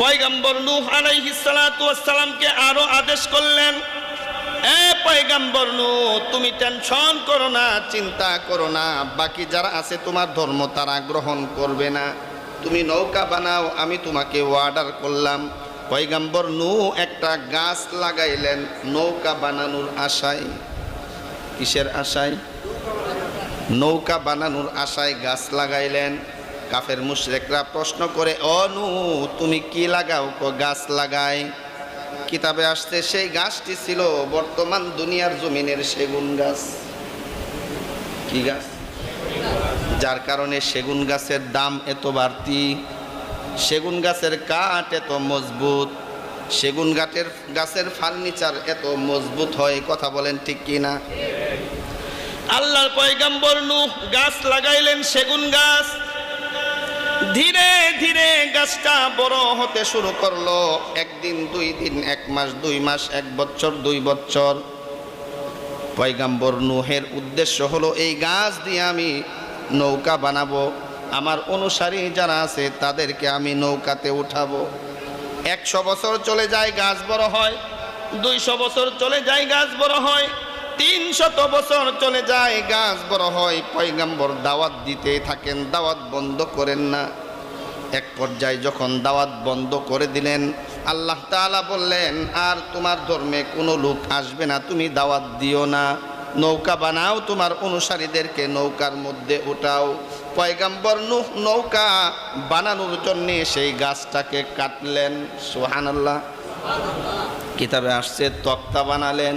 পয়গম্বর নূহ আলাইহিস সালাতু ওয়াসসালামকে আরও আদেশ করলেন, এ পয়গম্বর তুমি টেনশন করো না, চিন্তা করো না, বাকি যারা আছে তোমার ধর্ম তারা গ্রহণ করবে না। তুমি নৌকা বানাও, আমি তোমাকে অর্ডার করলাম। পয়গম্বর নূহ একটা গাছ লাগাইলেন নৌকা বানানোর আশায়। কিসের আশায়? নৌকা বানানোর আশায় গাছ লাগাইলেন। কাফের মুশরেকরা প্রশ্ন করে অনু তুমি কি লাগাও গাছ লাগাই কিতাবে আসতে সেই গাছটি ছিল বর্তমান দুনিয়ার জমিনের সেগুন গাছ। কি গাছ? যার কারণে সেগুন গাছের দাম এত বাড়তি। সেগুন গাছের কাঠ এত মজবুত। সেগুন গাছের গাছের ফার্নিচার এত মজবুত হয়, কথা বলেন ঠিক কি না? আল্লাহর পয়গাম্বর নূহ গাছ লাগাইলেন সেগুন গাছ। ধীরে ধীরে গাছটা বড় হতে শুরু করল। একদিন, দুই দিন, এক মাস, দুই মাস, এক বছর, দুই বছর। পয়গাম্বর নুহের উদ্দেশ্য হলো, এই গাছ দিয়ে আমি নৌকা বানাবো। আমার অনুসারী যারা আছে, তাদেরকে আমি নৌকাতে উঠাবো। একশো বছর চলে যায় গাছ বড় হয়, দুইশো বছর চলে যায় গাছ বড় হয় তিনশত বছর চলে যায়, গাছ বড় হয়, পয়গাম্বর দাওয়াত দিতে থাকেন, দাওয়াত বন্ধ করেন না। এক পর্যায়ে যখন দাওয়াত বন্ধ করে দিলেন, আল্লাহ তাআলা বললেন, আর তোমার ধর্মে কোনো লোক আসবে না, তুমি দাওয়াত দিও না। নৌকা বানাও, তোমার অনুসারীদেরকে নৌকার মধ্যে উঠাও। পয়গাম্বর নুহ নৌকা বানানোর জন্যে সেই গাছটাকে কাটলেন। সুহানাল্লাহ কিতাবে আসছে, তক্তা বানালেন।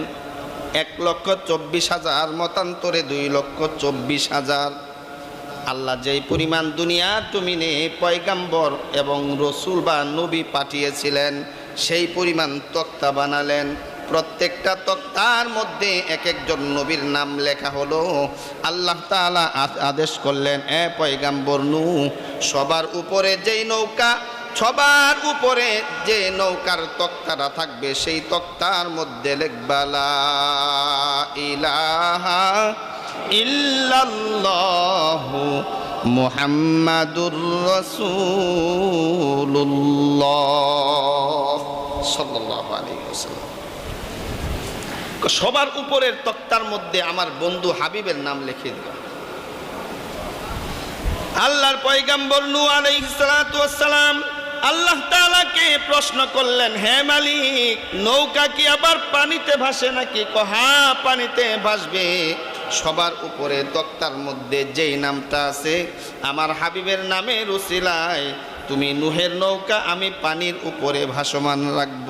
এক লক্ষ চব্বিশ হাজার, মতান্তরে দুই লক্ষ চব্বিশ হাজার। আল্লাহ যেই পরিমাণ দুনিয়ার জমিনে পয়গাম্বর এবং রসুল বা নবী পাঠিয়েছিলেন, সেই পরিমাণ তক্তা বানালেন। প্রত্যেকটা তক্তার মধ্যে এক একজন নবীর নাম লেখা হলো। আল্লাহ তাআলা আ- আদেশ করলেন, এ পয়গাম্বর নু সবার উপরে যেই নৌকা সবার উপরে যে নৌকার তক্তাটা থাকবে, সেই তক্তার মধ্যে লেখবালা ইলাহা ইল্লাল্লাহু মুহাম্মাদুর রাসূলুল্লাহ সাল্লাল্লাহু আলাইহি ওয়াসাল্লাম। সবার উপরের তক্তার মধ্যে আমার বন্ধু হাবিবের নাম লিখে দিলাম আল্লাহর পয়গাম্বর নূহ আলাইহিস সালাতু ওয়াসসালাম আল্লাহ তালাকে প্রশ্ন করলেন, হে মালিক, নৌকা কি আবার পানিতে ভাসে নাকি? কহা পানিতে ভাসবে? সবার উপরে তক্তার মধ্যে যেই নামটা আছে, আমার হাবিবের নামে রুসিলায় তুমি নুহের নৌকা, আমি পানির উপরে ভাসমান রাখব।